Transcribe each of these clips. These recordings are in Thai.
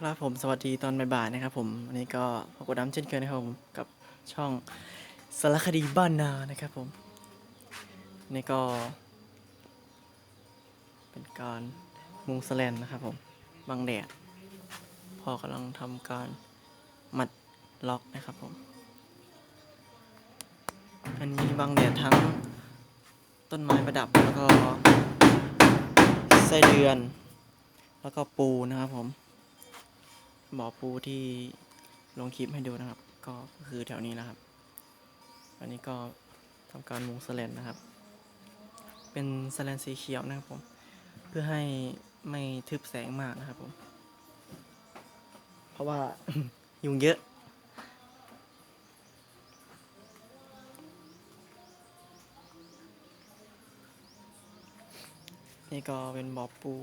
ครับผมสวัสดีตอนบ่ายๆนะครับผมวันนี้ก็พบกับน้ำเช่นเคยนะครับผมกับช่องสารคดีบ้านนานะครับผมนี่ก็ เป็นการมุงสแลนนะครับผมบังแดดพ่อกำลังทำการมัดล็อกนะครับผม อันนี้บังแดดทั้งต้นไม้ประดับแล้วก็ไส้เดือน แล้วก็ปูนะครับผม บ่อปูที่ลงคลิปให้ดูนะครับ ก็คือแถวนี้นะครับ อันนี้ก็ทำการมุงสแลนนะครับ เป็นสแลนสีเขียวนะครับผม เพื่อให้ไม่ทึบแสงมากนะครับผม เพราะว่ายุงเยอะนี่ก็เป็นบ่อปู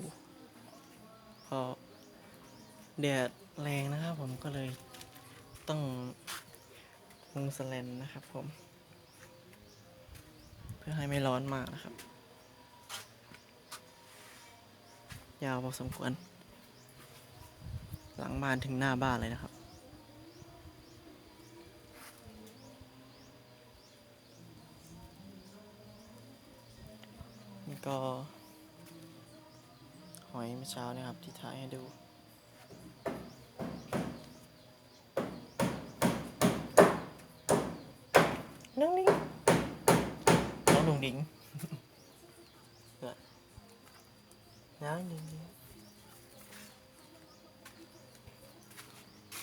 พอ แดดแรงนะครับผมก็เลยต้องมุงสแลนนะครับผม เพื่อให้ไม่ร้อนมากนะครับ ยาวพอสมควร หลังบ้านถึงหน้าบ้านเลยนะครับนี่ก็หอยเมื่อเช้านะครับที่ถ่ายให้ดู น้องดิ้งน้องดุงดิ้งเนี่ยน้องดุงดิ้ง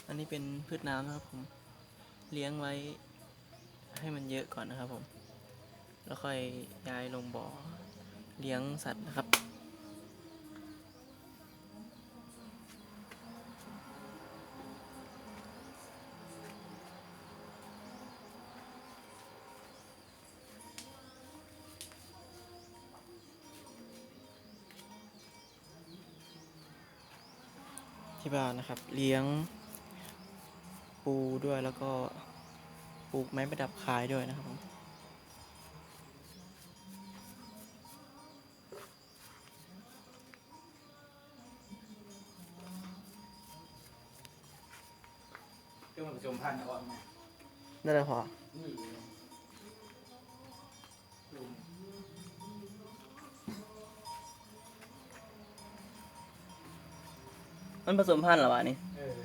อันนี้เป็นพืชน้ำนะครับผม เลี้ยงไว้ให้มันเยอะก่อนนะครับผม แล้วค่อยย้ายลงบ่อเลี้ยงสัตว์นะครับ ที่บ้านนะครับ เลี้ยงปูด้วยแล้วก็ปลูกไม้ประดับขายด้วยนะครับผมเครื่องผสมพันธุ์อ่อนไงนั่นแหละพอ นี่ มันผสมพันธุ์เหรอวะนี่เออ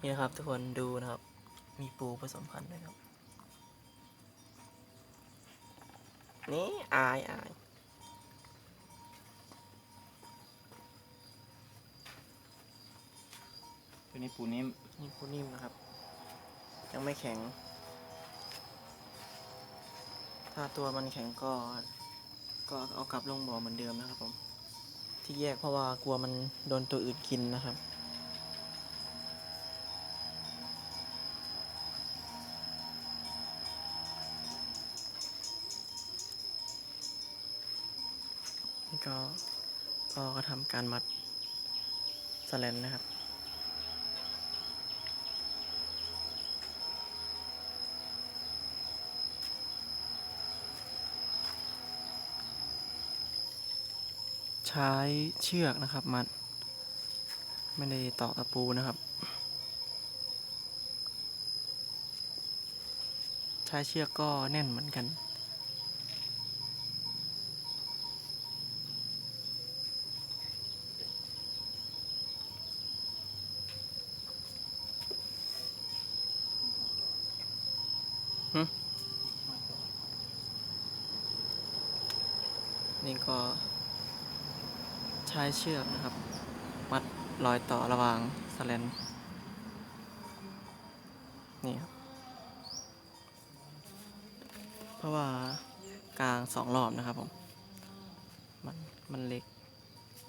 นี่นะครับ ทุกคนดูนะครับ มีปูผสมพันธุ์ด้วยครับนี่อายอายตัวนี้ปูนิ่มนี่ปูนิ่มนะครับ ยังไม่แข็ง ถ้าตัวมันแข็งก็ ก็เอากลับลงบ่อเหมือนเดิมนะครับผม ที่แยกเพราะว่ากลัวมันโดนตัวอื่นกินนะครับนี่ก็ก็ก็ทำการมัดสแลนนะครับ ช้เชือกนะครับมัด ไม่ได้ต่อตะปูนะครับ ใช้เชือกก็แน่นเหมือนกันนี่ก็ ช้เชือกนะครับ มัดรอยต่อระหว่างสแลนนี่ครับ เพราะว่ากลางสองรอบนะครับผม มันมันเล็ก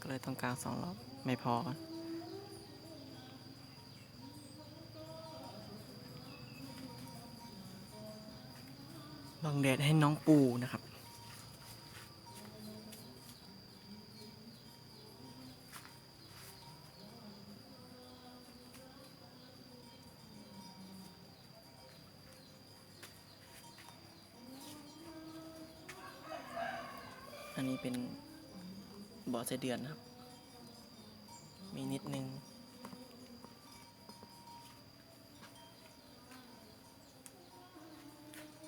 ก็เลยต้องกลางสองรอบ ไม่พอกันบังแดดให้น้องปูนะครับ นี้เป็นบ่อไสเดือนครับ มีนิดนึง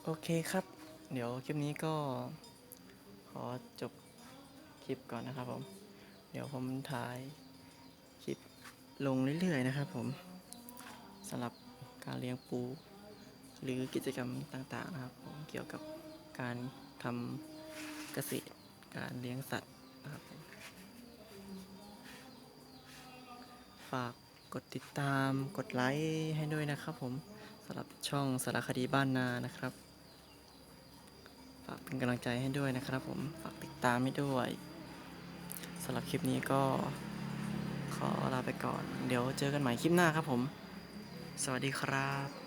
โอเคครับ เดี๋ยวคลิปนี้ก็ขอจบคลิปก่อนนะครับผม เดี๋ยวผมถ่ายคลิปลงเรื่อยๆนะครับผมสำหรับการเลี้ยงปู หรือกิจกรรมต่างๆนะครับผมเกี่ยวกับการทำเกษตร การเลี้ยงสัตว์นะครับฝากกดติดตามกดไลค์ให้ด้วยนะครับผมสำหรับช่องสารคดีบ้านนานะครับ ฝากเป็นกำลังใจให้ด้วยนะครับผม ฝากติดตามให้ด้วยสำหรับคลิปนี้ก็ขอลาไปก่อน เดี๋ยวเจอกันใหม่คลิปหน้าครับผม สวัสดีครับ